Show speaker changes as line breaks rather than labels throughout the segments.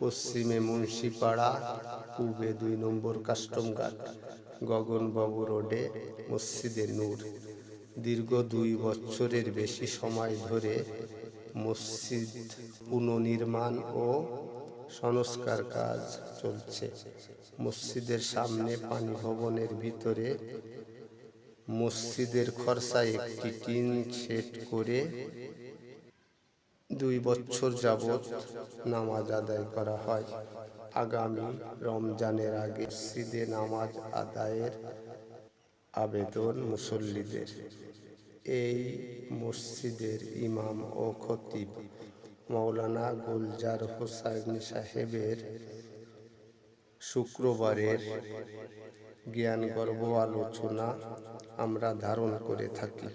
পশ্চিমে মুন্সিপাড়া, পূবে দুই নম্বর কাস্টম ঘাট গগনবাবু রোডে মসজিদে নূর। দীর্ঘ দুই বছরের বেশি সময় ধরে মসজিদ পুনর্নির্মাণ ও সংস্কার কাজ চলছে। মসজিদের সামনে পানি ভবনের ভিতরে মসজিদের খরচায় একটি টিন সেট করে দুই বছর যাবৎ নামাজ আদায় করা হয়। আগামী রমজানের আগে মসজিদে নামাজ আদায়ের আবেদন মুসল্লিদের। এই মসজিদের ইমাম ও খতিব মৌলানা গুলজার হোসাইন সাহেবের শুক্রবারের জ্ঞান গর্ব আলোচনা আমরা ধারণ করে থাকি।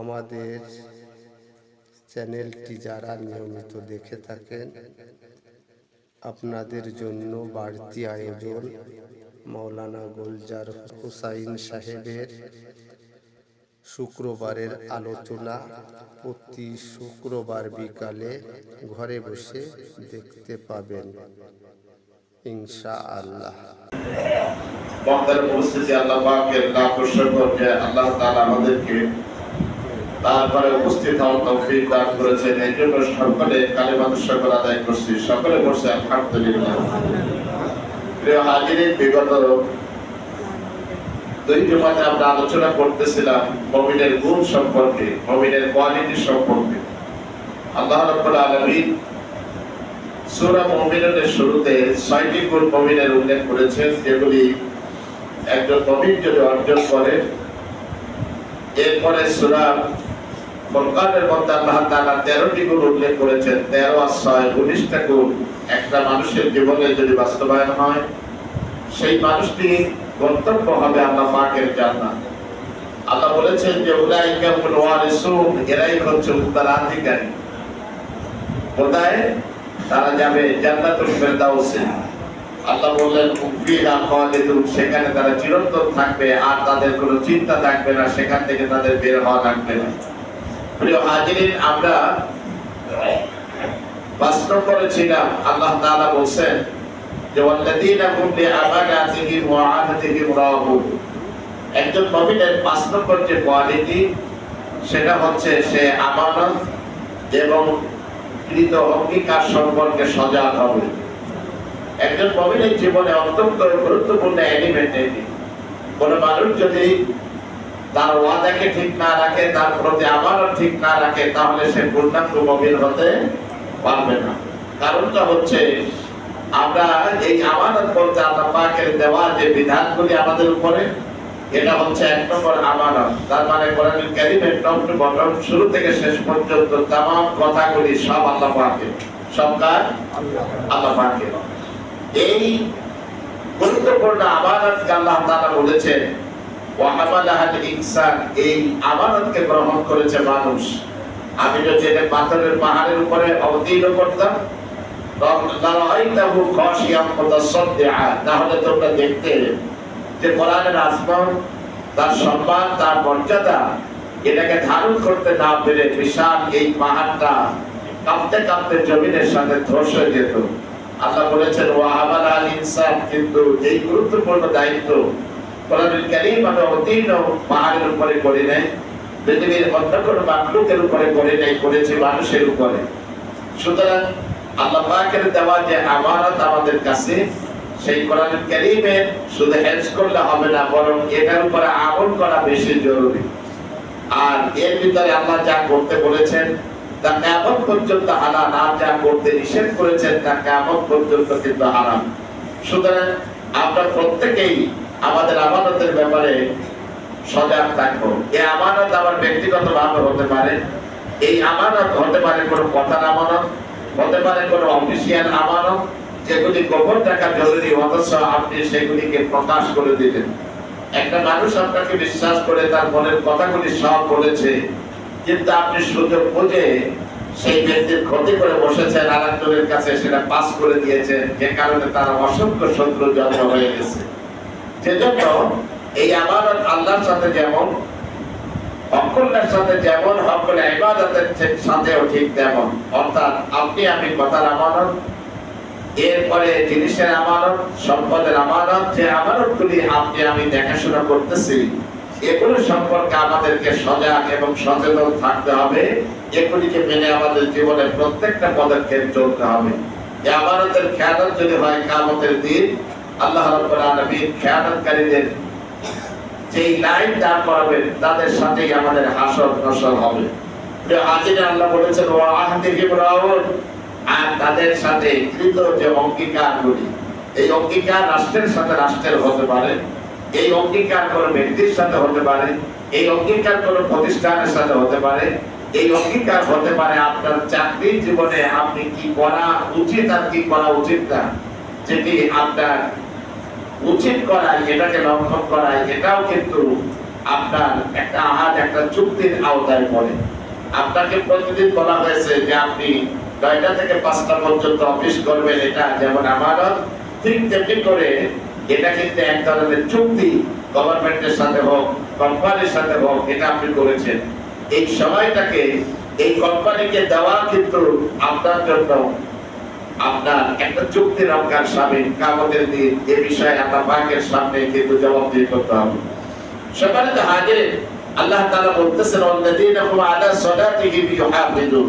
আমাদের চ্যানেলটি যারা নিয়মিত দেখে থাকেন, আপনাদের জন্য বাড়তি আয়োজন মাওলানা গুলজার হুসাইন সাহেবের শুক্রবারের আলোচনা। প্রতি শুক্রবার বিকালে ঘরে বসে দেখতে পাবেন। ইনশা আল্লাহ
আল্লাহ আমাদেরকে তারপরে উপস্থিত হওয়ার তৌফিক দান করেছেন। এই জন্য সকলে কালেমাত শুকর আদায় করছি। সকলে বসে আলহামদুলিল্লাহ। প্রিয় হাজিরিন, বিগত দুই জমাতে আমরা আলোচনা করতেছিলাম গুণ সম্পর্কে কোয়ালিটি সম্পর্কে। আল্লাহ রাব্বুল আলামিন সূরা মুমিনের শুরুতে ছয়টি গুণ মুমিনের উল্লেখ করেছেন, যেগুলি একজন মুমিন যদি অর্জন করে এরপরে সূরা ফুরকানের মধ্যে আল্লাহ তাআলা 13টি গুণ উল্লেখ করেছেন 13 আর 6 19টা গুণ। একটা মানুষের জীবনে যদি বাস্তবায়ন হয়, সেই মানুষটি গন্তব্য হবে আল্লাহ পাকের জান্নাত। আল্লাহ বলেছেন যে, উলাইকা হুল ওয়ারিসুন, এরাই হচ্ছে উত্তরাধিকারী। কোথায়? তারা যাবে জান্নাতুল ফেরদাউসে। আল্লাহ বললেন সেখানে তারা চিরন্তন থাকবে, আর তাদের কোনো চিন্তা থাকবে না, সেখান থেকে তাদের বের হওয়া লাগবে না। আমরা বাস্তব করেছিলাম আল্লাহ সেটা হচ্ছে সে এবং সম্পর্কে সজাগ হবে। একজন মমিনের জীবনে অত্যন্ত গুরুত্বপূর্ণ এলিমেন্ট এটি। কোন মানুষ যদি তার ওয়াদাকে ঠিক না রাখে, তার প্রতি আবারও ঠিক না রাখে, তাহলে সে পূর্ণাঙ্গ মমিন হতে পারবে না। কারণটা হচ্ছে, আমরা এই আমানত বলতে আল্লাহ পাকের দেওয়া যে বিধানগুলি আমাদের উপরে, এটা হচ্ছে এক নম্বর আমানত। তার মানে কোরআন কারিমের টপ টু বটম শুরু থেকে শেষ পর্যন্ত তাম কথাগুলি সব আল্লাহ পাকে সব কাজ আল্লাহ পাকে এই গুরুত্বপূর্ণ আমানতকে আল্লাহ বলেছেন, ওয়াহামালাহাল ইনসান এই গ্রহণ করেছে মানুষ। আমি যদি এটা পাথরের পাহাড়ের উপরে অবতীর্ণ করতাম তাহলে তোমরা দেখতে যে কোরআনের আসমান তার সম্মান, তার মর্যাদা, এটাকে ধারণ করতে না পেরে বিশাল এই পাহাড়টা কাঁপতে কাঁপতে জমিনের সাথে হয়ে যেত। আল্লাহ বলেছেন, ওয়াহাবাল আল ইনসান কিন্তু এই গুরুত্বপূর্ণ দায়িত্ব কোরআনুল কারীম আমি অতীর্ণ পাহাড়ের উপরে করি নাই পৃথিবীর অন্য কোনো মাকলুকের উপরে করে নাই করেছি মানুষের উপরে। সুতরাং আল্লাহ পাকের দেওয়া যে আমানত আমাদের কাছে, সেই কোরআনুল কারীমের শুধু হেল্প করলে হবে না, বরং এটার উপরে আমল করা বেশি জরুরি। আর এর ভিতরে আল্লাহ যা করতে বলেছেন তা কেমন পর্যন্ত হালাল? আর যা করতে নিষেধ করেছেন তা কেমন পর্যন্ত কিন্তু হারাম? সুতরাং আমরা প্রত্যেকেই আমাদের আমানতের ব্যাপারে সজাগ থাকব। আমানত ব্যক্তিগত ভাবে হতে পারে। এই আমানত হতে পারে কোনো কথার আমানত, হতে পারে কোনো অফিসিয়াল আমানত, যেগুলি গোপন রাখা জরুরি, অথচ আপনি সেগুলিকে প্রকাশ করে দিলেন। একটা মানুষ আপনাকে বিশ্বাস করে তার মনের কথাগুলি সব বলেছে। কিন্তু আপনি সুযোগ বুঝে সেই ব্যক্তির ক্ষতি করে বসেছেন আর একজনের কাছে সেটা পাস করে দিয়েছেন, যে কারণে তার অসংখ্য শত্রু জন্ম হয়ে গেছে। সেজন্য এই আমানত আল্লাহর সাথে যেমন সাথে যেমন ইবাদতের সাথেও ঠিক তেমন। অর্থাৎ আপনি আমি কথার আমানত, এরপরে জিনিসের আমানত, সম্পদের আমানত, যে আমানতগুলি আপনি আমি দেখাশোনা করতেছি এগুলো সম্পর্কে আমাদেরকে সজাগ এবং সচেতন থাকতে হবে। এগুলিকে মেনে আমাদের জীবনের প্রত্যেকটা পদক্ষেপ চলতে হবে। আমানতের খেয়ালত যদি হয় কামতের দিন, আল্লাহ রাব্বুল যেই লাইন দাঁড় করাবেন, তাদের সাথেই আমাদের হাসর নসর হবে। প্রিয় আল্লাহ বলেছেন ও আর তাদের সাথে কৃত যে অঙ্গীকারগুলি, এই অঙ্গীকার রাষ্ট্রের সাথে রাষ্ট্রের হতে পারে। এই অঙ্গীকার কোন ব্যক্তির সাথে হতে পারে, এই অঙ্গীকার কোন প্রতিষ্ঠানের সাথে হতে পারে, এই অঙ্গীকার হতে পারে আপনার চাকরির জীবনে আপনি কি করা উচিত আর কি করা উচিত না, যেটি আপনার উচিত করা, এটাকে লঙ্ঘন করা, এটাও কিন্তু আপনার একটা আহাত একটা চুক্তির আওতায় পড়ে। আপনাকে প্রতিদিন বলা হয়েছে যে আপনি নয়টা থেকে পাঁচটা পর্যন্ত অফিস করবেন, এটা যেমন আমানত, ঠিক তেমনি করে এটা কিন্তু এক ধরনের চুক্তি গভর্নমেন্টের সাথে হোক কোম্পানির সাথে হোক, এটা আপনি করেছেন। এই সময়টাকে, এই কোম্পানিকে দেওয়া কিন্তু আপনার জন্য আপনার একটা চুক্তি রক্ষার সামিল কাগজের দিন এ বিষয়ে আপনার বাকের সামনে কিন্তু জবাব জবাবদিহি করতে হবে। সেখানে তো হাজির, আল্লাহ তাআলা বলতেছেন হুম আলা সালাতিহিম ইউহাফিজুন।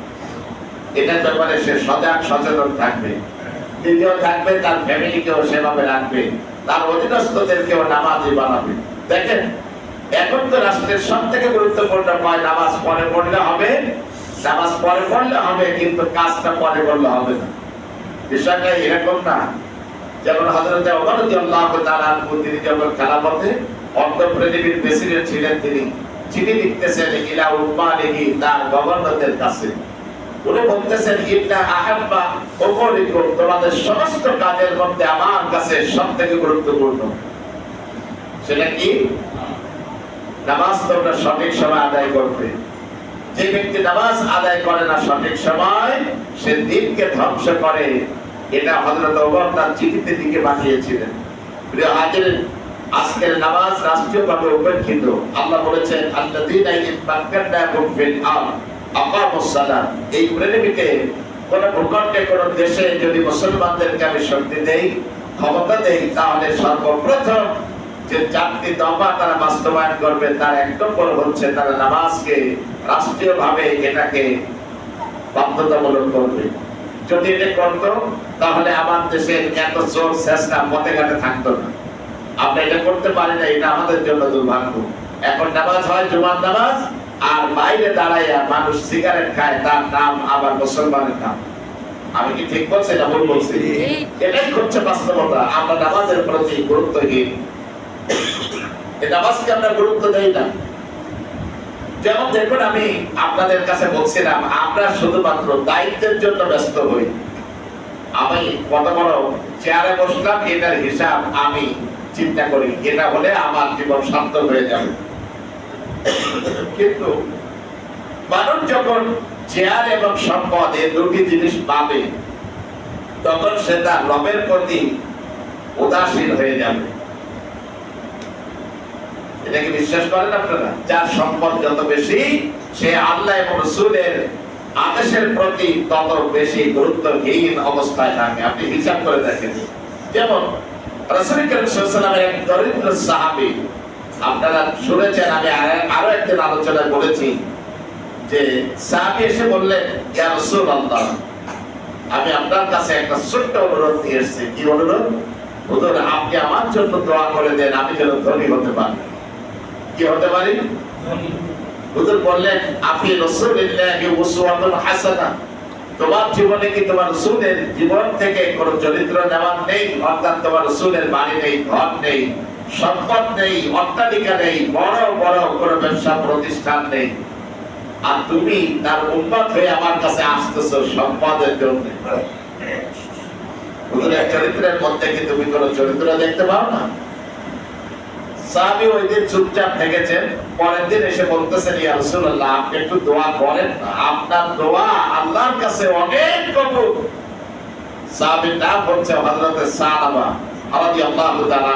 এটার ব্যাপারে সে সজাগ, সচেতন থাকবে। দ্বিতীয় থাকবে, তার ফ্যামিলিকেও সেভাবে রাখবে। তার অধীনস্থদেরকেও নামাজি বানাবে। দেখেন, এখন তো রাষ্ট্রের সব থেকে গুরুত্বপূর্ণ নামাজ পরে পড়লে হবে, নামাজ পরে পড়লে হবে, কিন্তু কাজটা পরে করলে হবে না। বিষয়টা এরকম না। যেমন আনহু, তিনি যখন খেলাফতে অর্থপ্রেমীর প্রেসিডেন্ট ছিলেন, তিনি চিঠি লিখতেছেন, ইলা উম্মা উম্মালিহি তার গভর্নরদের কাছে। উনি বলতেছেন, ইন্না আহাব্বা উমরিকুম তোমাদের সমস্ত কাজের মধ্যে আমার কাছে সবথেকে গুরুত্বপূর্ণ। সেটা কি? নামাজ তোমরা সঠিক সময় আদায় করবে। যে ব্যক্তি নামাজ আদায় করে না সঠিক সময়, সে দিনকে ধ্বংস করে। এটা হযরত ওমর তার চিঠিতে দিকে পাঠিয়েছিলেন। হাজিরিন আজকের নামাজ রাষ্ট্রীয়ভাবে উপেক্ষিত। আল্লাহ বলেছেন, আল্লাযীনা ইত্তাকান্নাকুম ফিল আরদ। এই পৃথিবীতে কোন ভূখণ্ডে, কোন দেশে যদি মুসলমানদেরকে আমি শক্তি দেই, ক্ষমতা দেই, তাহলে সর্বপ্রথম যে চারটি দফা তারা বাস্তবায়ন করবে, তার এক নম্বর হচ্ছে তারা নামাজকে রাষ্ট্রীয়ভাবে এটাকে বাধ্যতামূলক করবে। যদি এটা করতো, তাহলে আমার দেশের এত চোর চেষ্টা পথে ঘাটে থাকতো না। আমরা এটা করতে পারি না, এটা আমাদের জন্য দুর্ভাগ্য। এখন নামাজ হয় জুমার নামাজ আর বাইরে দাঁড়াইয়া মানুষ সিগারেট খায় তার নাম আবার মুসলমানের নাম। আমি কি ঠিক বলছি না ভুল বলছি? এটাই হচ্ছে বাস্তবতা। আমরা নামাজের প্রতি গুরুত্বহীন। নামাজকে আমরা গুরুত্ব দেই না? যেমন দেখুন আমি আপনাদের কাছে বলছিলাম আমরা শুধুমাত্র দায়িত্বের জন্য ব্যস্ত হই। আমি কত বড় চেয়ারে বসলাম এটার হিসাব আমি চিন্তা করি। এটা হলে আমার জীবন শান্ত হয়ে যাবে। কিন্তু মানুষ যখন চেয়ার এবং সম্পদ এই দুটি জিনিস পাবে, তখন সে তার রবের প্রতি উদাসীন হয়ে যাবে। এটা কি বিশ্বাস করেন আপনারা? যার সম্পদ যত বেশি, সে আল্লাহ এবং রসুলের আদেশের প্রতি তত বেশি গুরুত্বহীন অবস্থায় থাকে। আপনি হিসাব করে দেখেন। যেমন রসুল করিম সাল্লামের এক দরিদ্র সাহাবী আপনারা শুনেছেন আমি আরও একদিন আলোচনা করেছি যে সাহাবী এসে বললেন ইয়া আমি আপনার কাছে একটা ছোট্ট অনুরোধ দিয়ে এসেছি। কি অনুরোধ? হুজুর আপনি আমার জন্য দোয়া করে দেন আমি যেন ধনী হতে পারি। কি হতে পারি? হুজুর বললেন আপনি রাসূলুল্লাহি উসওয়াতুন হাসানা তোমার জীবনে কি তোমার রাসূলের জীবন থেকে কোন চরিত্র নেওয়ার নেই? অর্থাৎ তোমার রাসূলের বাড়ি নেই ঘর নেই সম্পদ নেই, অট্টালিকা নেই, বড় বড় কোনো ব্যবসা প্রতিষ্ঠান নেই। আর তুমি তার উন্নত হয়ে আমার কাছে আসতেছো সম্পদের জন্য। চরিত্রের মধ্যে কি তুমি কোন চরিত্র দেখতে পাও না? সাহাবী ওই দিন চুপচাপ থেকেছেন, পরের দিন এসে বলতেছেন, ইয়া রাসূলুল্লাহ, আপনি একটু দোয়া করেন আপনার দোয়া আল্লাহর কাছে অনেক কবুল। সাহাবীর নাম হচ্ছে হযরত সালামা রাদিয়াল্লাহু তাআলা।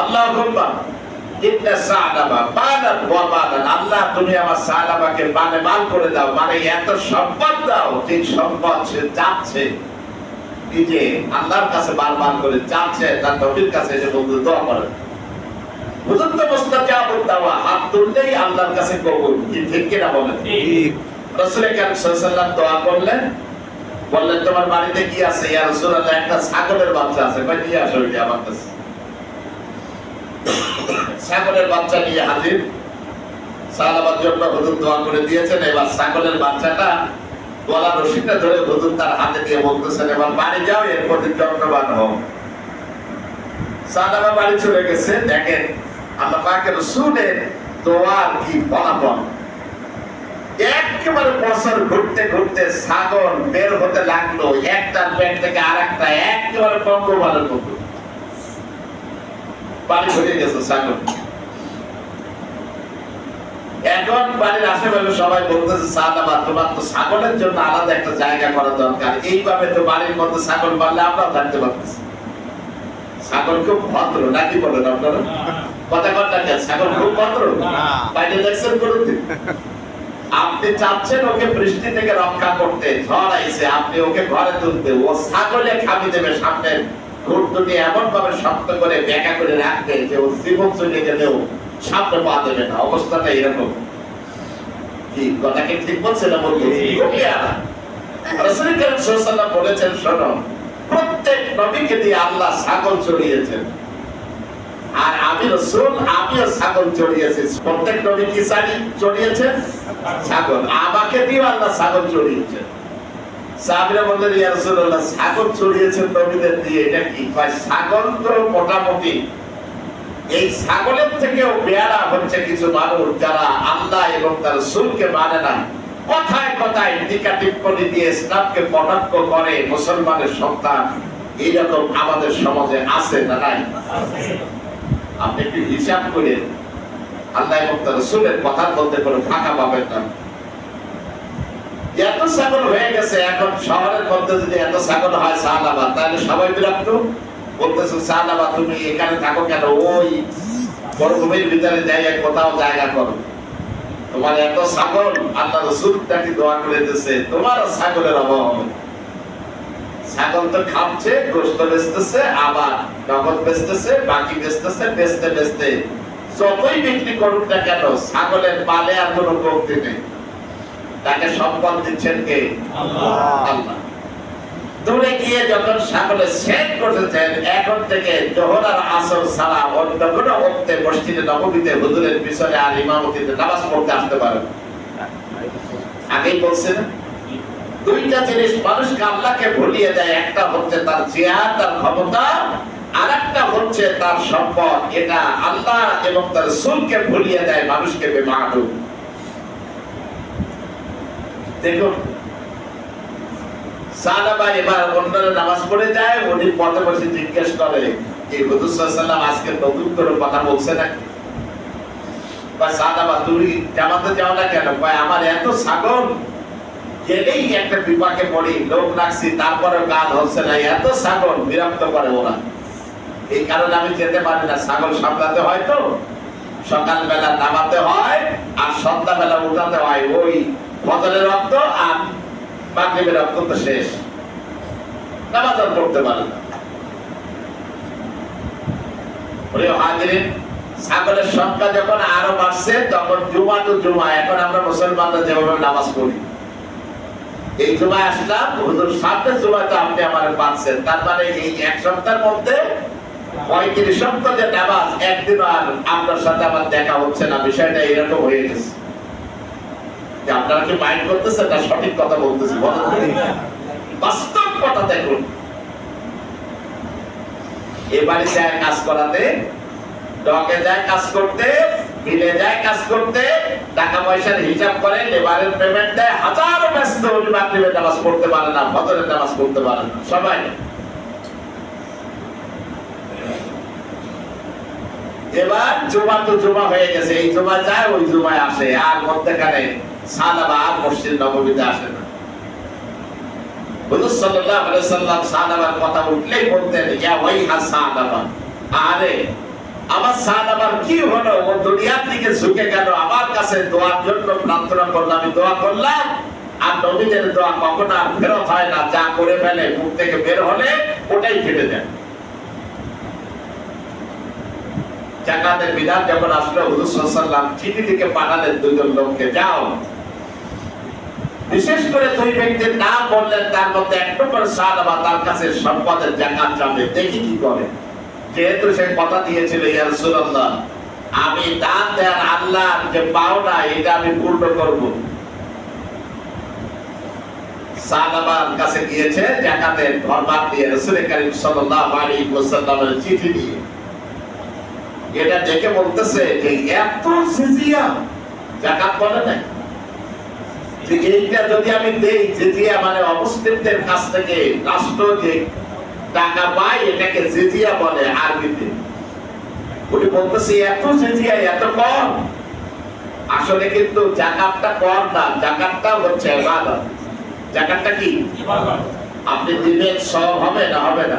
আল্লাহুম্মা ইন্না সালাবা বানান ওয়া আল্লাহ তুমি আমার সালাবাকে মানে করে দাও মানে এত সম্পদ দাও যে সম্পদ সে যাচ্ছে নিজে আল্লাহর কাছে বারবার করে চাচ্ছে তার নবীর কাছে এসে বলতে দোয়া করেন হুজুর তো মুস্তাজাবুদ দাওয়া হাত তুললেই আল্লাহর কাছে কবুল। কি ঠিক কিনা বলেন?
ঠিক
রাসূল কারীম সাল্লাল্লাহু দোয়া করলেন। বললেন তোমার বাড়িতে কি আছে? ইয়া রাসূলুল্লাহ একটা ছাগলের বাচ্চা আছে। কই নিয়ে আসো আমার কাছে। ছাগলের বাচ্চা নিয়ে হাজির। জন্য হুজুর দোয়া করে দিয়েছেন, এবার ছাগলের বাচ্চাটা গলা ধরে হুজুর তার হাতে দিয়ে বলতেছেন, এবার বাড়ি যাও এর প্রতি যত্নবান বাড়ি চলে গেছে, দেখেন আল্লাহ পাকের কি ফলাফল। একেবারে বছর ঘুরতে ঘুরতে ছাগল বের হতে লাগল, একটার পেট থেকে আর একটা একেবারে পঙ্গমালের মতো। ভরে গেছে ছাগল এখন বাড়ির আশেপাশে সবাই বলতেছে তোমার তো ছাগলের জন্য আলাদা একটা জায়গা করা দরকার। এইভাবে তো বাড়ির মধ্যে ছাগল আমরাও থাকতে পারতেছি। ছাগল খুব ভদ্র নাকি বলেন আপনারা? কথা কথা ছাগল খুব ভদ্র। বাইরে দেখছেন কোনদিন? আপনি চাচ্ছেন ওকে বৃষ্টি থেকে রক্ষা করতে ঝড় আইছে আপনি ওকে ঘরে তুলতে। ও ছাগলে খাবি দেবে সামনে। ঘুর দুটি এমন ভাবে শক্ত করে বেঁকা করে রাখবে যে ও জীবন চলে গেলেও সামনে পা দেবে না। অবস্থাটা এরকম। কি কথা কি ঠিক বলছে না রাসূল করিম সাল্লাল্লাহু বলেছেন শোনো প্রত্যেক নবীকে দিয়ে আল্লাহ ছাগল চড়িয়েছেন। আর আমি রসুল আমিও ছাগল চড়িয়েছি। প্রত্যেক নবী কি চড়িয়েছেন? ছাগল। আমাকে দিয়ে আল্লাহ ছাগল চড়িয়েছেন। সাহাবীরা বললেন, ইয়া রাসূলুল্লাহ নবীদের দিয়ে, এটা কি? ছাগল তো মোটামুটি। এই ছাগলের থেকেও বেয়ারা হচ্ছে কিছু মানুষ যারা আল্লাহ এবং তার মানে না কথায় কথায় টিকা দিয়ে ইসলামকে কটাক্ষ করে মুসলমানের সন্তান। এইরকম আমাদের সমাজে আছে না নাই? আপনি একটু হিসাব করে আল্লাহ এবং তার রাসূলের কথার মধ্যে কোনো ফাঁকা পাবেন না। এত ছাগল হয়ে গেছে, এখন শহরের মধ্যে যদি এত ছাগল হয় শাহনাবাদ তাহলে সবাই বিরক্ত বলতেছে শাহনাবাদ তুমি এখানে থাকো কেন? ওই মরুভূমির ভিতরে জায়গায় কোথাও জায়গা করো। তোমার এত ছাগল, আল্লাহ রসুলটাকে দোয়া করে তোমার ছাগলের অভাব ছাগল তো খাচ্ছে, গোস্ত বেচতেছে, আবার নগদ বেচতেছে, বাকি বেচতেছে, বেচতে বেচতে যতই বিক্রি করুক না কেন, ছাগলের পালে আর কোনো কমতি নেই। তাকে সম্পদ দিচ্ছেন কে?
আল্লাহ।
দূরে গিয়ে যখন সাগরে সেট করতেছেন এখন থেকে জোহর আর আসর ছাড়া অন্য কোনো ওক্তে মসজিদে নবমীতে হুজুরের পিছনে আর ইমামতিতে নামাজ পড়তে আসতে পারেন। আগেই বলছে না দুইটা জিনিস মানুষকে আল্লাহকে ভুলিয়ে দেয়। একটা হচ্ছে তার জিহাদ তার ক্ষমতা আর একটা হচ্ছে তার সম্পদ। এটা আল্লাহ এবং তার সুলকে ভুলিয়ে দেয় মানুষকে বেমানু দেখুন সাহাবা এবার নামাজ পড়ে যায়, উনি পথে বসে জিজ্ঞেস করে যে আজকে নতুন করে কথা বলছে বা সাহাবা তুমি জামাতে যাও না কেন? কয়, আমার এত গেলেই একটা বিপাকে পড়ি, লোক রাখছি তারপরে কাজ হচ্ছে না, এত ছাগল, বিরক্ত করে ওরা। এই কারণে আমি যেতে পারি না, ছাগল সামলাতে হয় তো? সকালবেলা নামাতে হয়, আর সন্ধ্যাবেলা উঠাতে হয়, ওই ফজরের রক্ত আর মাগরিবের রক্ত তো শেষ। নামাজ আর পড়তে পারে হাজিরিন সংখ্যা যখন আরও বাড়ছে, তখন জুমা জুমা, এখন আমরা মুসলমানরা যেভাবে নামাজ পড়ি। এই জুমায় আসলাম, হুজুর সামনে জুমাতে আপনি আমার পাচ্ছেন। তার মানে এই এক সপ্তাহের মধ্যে পঁয়ত্রিশ সপ্তাহ যে নামাজ একদিন আর আপনার সাথে আমার দেখা হচ্ছে না, বিষয়টা এরকম হয়ে গেছে। আপনারা কি মাইন্ড করতেছেন না সঠিক কথা বলতেছি বাস্তব কথা দেখুন। কাজ করাতে, ডকে যায় কাজ করতে মিলে যায় কাজ করতে, টাকা পয়সার হিসাব করে, লেবারের পেমেন্ট দেয়, হাজার ব্যস্ত নামাজ পড়তে পারে না, ফজরের নামাজ পড়তে পারে না। সবাই এবার জমা তো হয়ে গেছে, এই যায়, ওই আসে, আর মধ্যখানে মসজিদ নবমীতে আসে না। হুজুর সাল্লাল্লাহু আলাইহি সাল্লাম সাহাবার কথা উঠলেই বলতেন, ইয়া সাহাবা আরে, আমার সাহাবার কি হলো? ও দুনিয়ার দিকে ঝুঁকে গেল, আমার কাছে দোয়ার জন্য প্রার্থনা করলাম আমি দোয়া করলাম, আর নবীদের দোয়া কখনো আর ফেরত হয় না, যা করে ফেলে, মুখ থেকে বের হলে ওটাই কেটে যায়। জাকাতের বিধান যখন আসলো হুজুর সাল্লাম চিঠি থেকে পাঠালেন দুজন লোককে, যাও। বিশেষ করে দুই ব্যক্তির নাম বললেন, তার মধ্যে এক নম্বর সাহাবা তার কাছে সম্পদের জাকাত চাবে। দেখি কি করে যেহেতু সে কথা দিয়েছিল, ইয়া রাসূলুল্লাহ, আমি দান দেন আল্লাহর যে পাওনা, এটা আমি পূর্ণ করব। সাহাবার কাছে গিয়েছে, জাকাতের ফরমান দিয়ে রাসূল করিম সাল্লাল্লাহু আলাইহি ওয়াসাল্লামের চিঠি দিয়ে এটা দেখে বলতেছে যে এত সিজিয়া জাকাত বলে নাই। যে এইটা যদি আমি দেই জিজিয়া মানে অমুসলিমদের কাছ থেকে রাষ্ট্র যে টাকা পায় এটাকে জিজিয়া বলে আরবিতে। উনি বলতেছে এত জিজিয়া এত কম আসলে কিন্তু জাকাতটা কম না জাকাতটা হচ্ছে ইবাদত। জাকাতটা কি? আপনি দিবেন সব হবে না হবে না।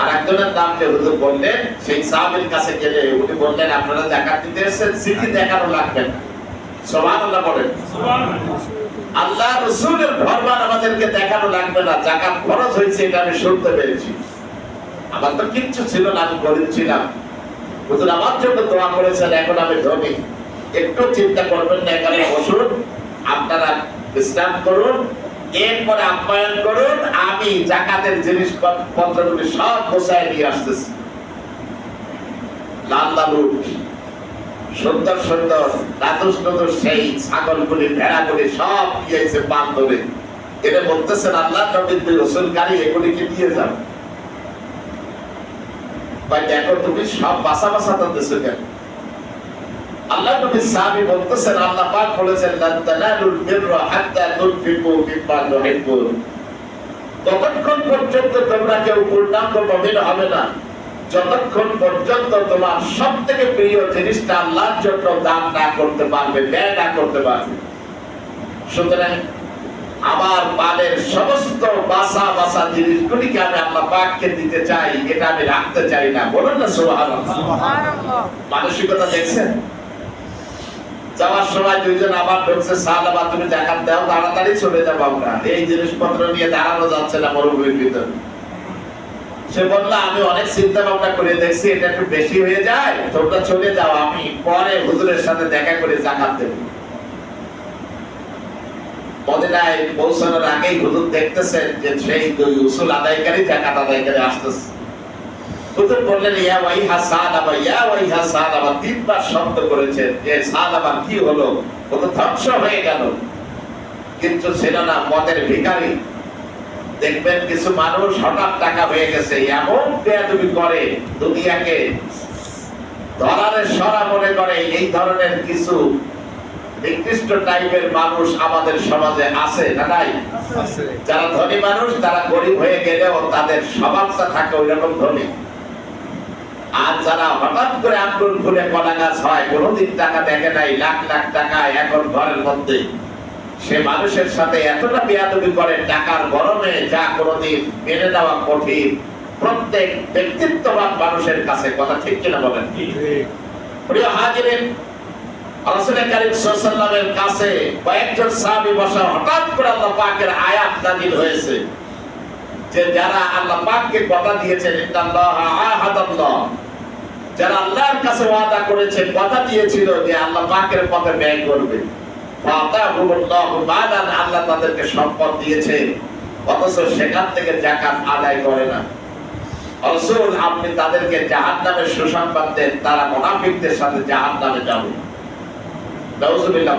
আর একজনের নাম যে হুজুর বললেন সেই সাহাবীর কাছে গেলে উনি বললেন আপনারা জাকাত দিতে এসেছেন চিঠি দেখানো লাগবে না। সুবহানাল্লাহ বলেন। আল্লাহ রসুলের ফরমান আমাদেরকে দেখানো লাগবে না জাকাত খরচ হয়েছে এটা আমি শুনতে পেরেছি। আমার তো কিচ্ছু ছিল না আমি গরিব ছিলাম। হুজুর আমার জন্য দোয়া করেছেন এখন আমি ধনী। একটু চিন্তা করবেন না এখানে বসুন। আপনারা বিশ্রাম করুন। এরপরে আপ্যায়ন করুন, আমি জাকাতের জিনিসপত্রগুলি সব গোছায় নিয়ে আসতেছি। লাল লালু সুন্দর সুন্দর দাদুস নদুস সেই ছাগলগুলি, ভেড়াগুলি সব দিয়েছে পান ধরে। এটা বলতেছেন, আল্লাহ গাড়ি এগুলিকে দিয়ে যাও? ভাই দেখো তুমি সব বাসা বাসা দিতেছো কেন? আল্লাহ নবী সাহাবী বলতেছেন আল্লাহ পাক বলেছেন লান তানালুল বিররা হাত্তা তুনফিকু মিম্মা তুহিব্বুন ততক্ষণ পর্যন্ত তোমরা কেউ পূর্ণাঙ্গ মুমিন হবে না। যতক্ষণ পর্যন্ত তোমার সব থেকে প্রিয় জিনিসটা আল্লাহর জন্য দান না করতে পারবে ব্যয় না করতে পারবে। সুতরাং আমার মালের সমস্ত বাসা বাসা জিনিসগুলিকে আমি আল্লাহ পাককে দিতে চাই এটা আমি রাখতে চাই না। বলুন না সুবহানাল্লাহ। মানসিকতা দেখছেন? যাওয়ার সময় দুইজন আবার ঢুকছে সাহাবা তুমি জাকাত দাও, তাড়াতাড়ি চলে যাব আমরা। এই জিনিসপত্র নিয়ে দাঁড়ানো যাচ্ছে না মরুভূমির ভিতরে। সে বলল, আমি অনেক চিন্তা ভাবনা করে দেখছি, এটা একটু বেশি হয়ে যায়, তোমরা চলে যাও, আমি পরে হুজুরের সাথে দেখা করে জাকাত দেব। মদিনায় পৌঁছানোর আগেই হুজুর দেখতেছেন যে সেই দুই উসুল আদায়কারী জাকাত আদায়কারী আসতেছে। হুজুর বললেন ইয়া ওয়াইহা সালাবা ইয়া ওয়াইহা সালাবা তিনবার শব্দ করেছেন যে সালাবা কি হলো? ও তো ধ্বংস হয়ে গেল। কিন্তু ছিল না মদের ভিখারি। দেখবেন কিছু মানুষ হঠাৎ টাকা হয়ে গেছে এমন বেয়াদবি করে দুনিয়াকে। ধরারের সরা মনে করে এই ধরনের কিছু নির্দিষ্ট টাইপের মানুষ আমাদের সমাজে আছে না নাই? যারা ধনী মানুষ তারা গরিব হয়ে গেলেও তাদের স্বভাবটা থাকে ওই রকম ধনী। আর যারা হঠাৎ করে আন্দোলন খুলে কলা গাছ হয় কোনোদিন টাকা দেখে নাই লাখ লাখ টাকা এখন ঘরের মধ্যে। সে মানুষের সাথে এতটা বেয়াদবি করে টাকার গরমে যা কোনোদিন মেনে নেওয়া কঠিন। প্রত্যেক ব্যক্তিত্ববান মানুষের কাছে কথা ঠিক কিনা বলেন? প্রিয় হাজিরেন রাসূল কারীম সাল্লাল্লাহু কাছে কয়েকজন সাহাবী বসা হঠাৎ করে আল্লাহ পাকের আয়াত নাযিল হয়েছে। যে যারা আল্লাহ পাককে কথা দিয়েছেন ইন্নাল্লাহ আহাদাল্লাহ। যারা আল্লাহর কাছে ওয়াদা করেছে কথা দিয়েছিল যে আল্লাহ পাকের পথে ব্যয় করবে। আল্লাহ তাদেরকে সম্পদ দিয়েছে, অথচ সেখান থেকে যাকাত আদায় করে না। আপনি তাদেরকে জাহান্নামের সুসংবাদ দেন, তারা মুনাফিকদের সাথে যাবে। নাউজুবিল্লাহ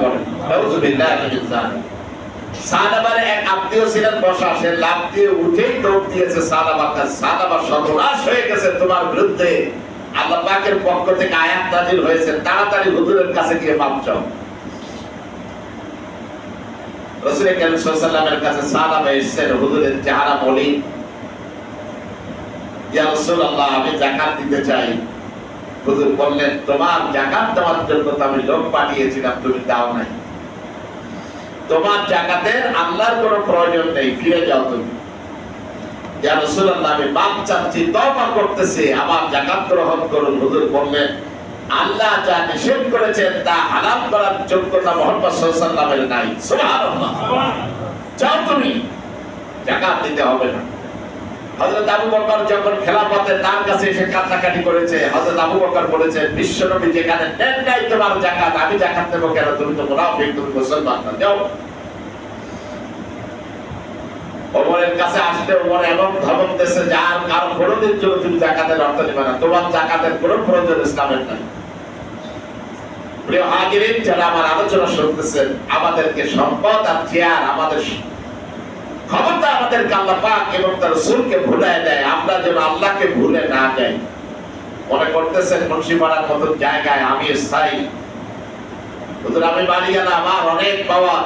মিন যালিক। সাদাবার এক আত্মীয় দিয়ে উঠেই দিয়েছে হয়ে গেছে তোমার বিরুদ্ধে। আল্লাহ পাকের পক্ষ থেকে আয়াত নাজিল হয়েছে, তাড়াতাড়ি হুজুরের কাছে গিয়ে মাপ চাও। রাসূল আলাইহি কাছে এসেছেন, হুজুরের চেহারা বলি, ইয়া রাসূলুল্লাহ, আমি যাকাত দিতে চাই। হুজুর বললেন, তোমার যাকাত দেওয়ার জন্য আমি লোক পাঠিয়েছিলাম, তুমি দাও নাই। তোমার জাকাতের আল্লাহর কোনো প্রয়োজন নেই, ফিরে যাও তুমি। ইয়া রাসূলুল্লাহ আমি মাপ চাচ্ছি, তওবা করতেছি, আমার জাকাত গ্রহণ করুন, হুজুর বললেন, আল্লাহ যা নিষেধ করেছেন তা হালাল করার যোগ্যতা মুহাম্মদ নাই। যাও তুমি দিতে হবে না। হযরত আবু বকর যখন খেলাফতে তার কাছে এসে কাটাকাটি করেছে, হযরত আবু বকর বলেছে, বিশ্বনবী যেখানে দেন নাই তোমার আমি যাকাত দেব কেন? তুমি তো তুমি মুসলমান না। ওমরের কাছে আসলে ওমর এমন ধমক দিয়েছে যে আর কারও কোনোদিন জন্য তুমি জাকাতের অর্থ নেবে না। তোমার জাকাতের কোনো প্রয়োজন ইসলামের নাই। প্রিয় যারা আমার আলোচনা শুনতেছেন, আমাদেরকে সম্পদ আর চেয়ার আমাদের ক্ষমতা পাক এবং তার ভুলাই দেয়। আমরা যেন আল্লাহকে ভুলে না যাই। মনে করতেছেন, মুন্সিপাড়ার মতো জায়গায় আমি স্থায়ী। আমি বাড়ি গেলে আমার অনেক পাওয়ার।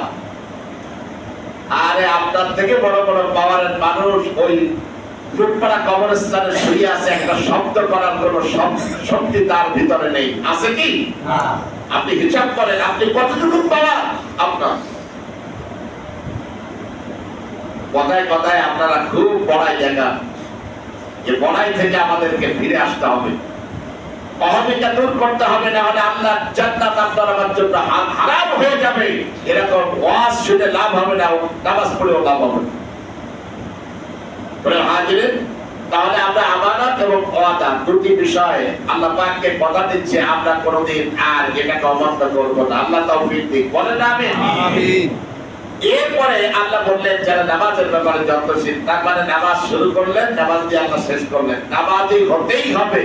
আরে আপনার থেকে বড় বড় পাওয়ারের মানুষ ওই রূপপাড়া কবরস্থানে শুয়ে আছে একটা শব্দ করার কোন শক্তি তার ভিতরে নেই। আছে কি? আপনি হিসাব করেন আপনি কতটুকু পাওয়ার? আপনার। কথায় কথায় আপনারা খুব বড়াই জায়গা যে বড়াই থেকে আমাদেরকে ফিরে আসতে হবে। অহমিকা দূর করতে হবে না হলে আল্লাহ জান্নাত আপনার আমার জন্য হারাম হয়ে যাবে। এরকম ওয়াজ শুনে লাভ হবে না নামাজ পড়েও লাভ হবে। প্রিয় তাহলে আমরা আমানত এবং ওয়াদা দুটি বিষয়ে আল্লাহ পাককে কথা দিচ্ছি আমরা কোনোদিন আর এটাকে অমান্য করব না। আল্লাহ তৌফিক দিক। বলেন না আমিন। এরপরে আল্লাহ বললেন যারা নামাজের ব্যাপারে যত্নশীল তার মানে নামাজ শুরু করলেন নামাজ দিয়ে আল্লাহ শেষ করলেন। নামাজই হতেই হবে।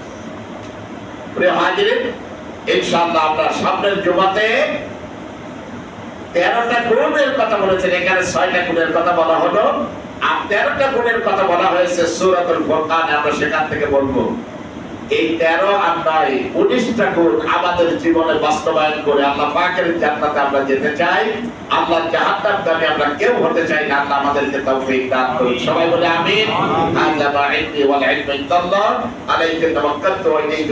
হাজির ইনশাআল্লাহ আমরা সামনের জমাতে তেরোটা গুণের কথা বলেছেন। এখানে ছয়টা গুণের কথা বলা হলো। আর তেরোটা গুণের কথা বলা হয়েছে সুরাতুল ফুরকান আমরা সেখান থেকে বলব। এই তেরো আর নয় উনিশটা গুণ আমাদের জীবনে বাস্তবায়ন করে আল্লাহ পাকের জান্নাতে আমরা যেতে চাই। আল্লাহ জাহান্নাম দামে আমরা কেউ হতে চাই না আল্লাহ আমাদেরকে তৌফিক দান করুন। সবাই বলে আমিন। মা ইনদি ওয়াল ইলমু ইনদাল্লাহ। আলাইহি তাওয়াক্কালতু ওয়া ইলাইহি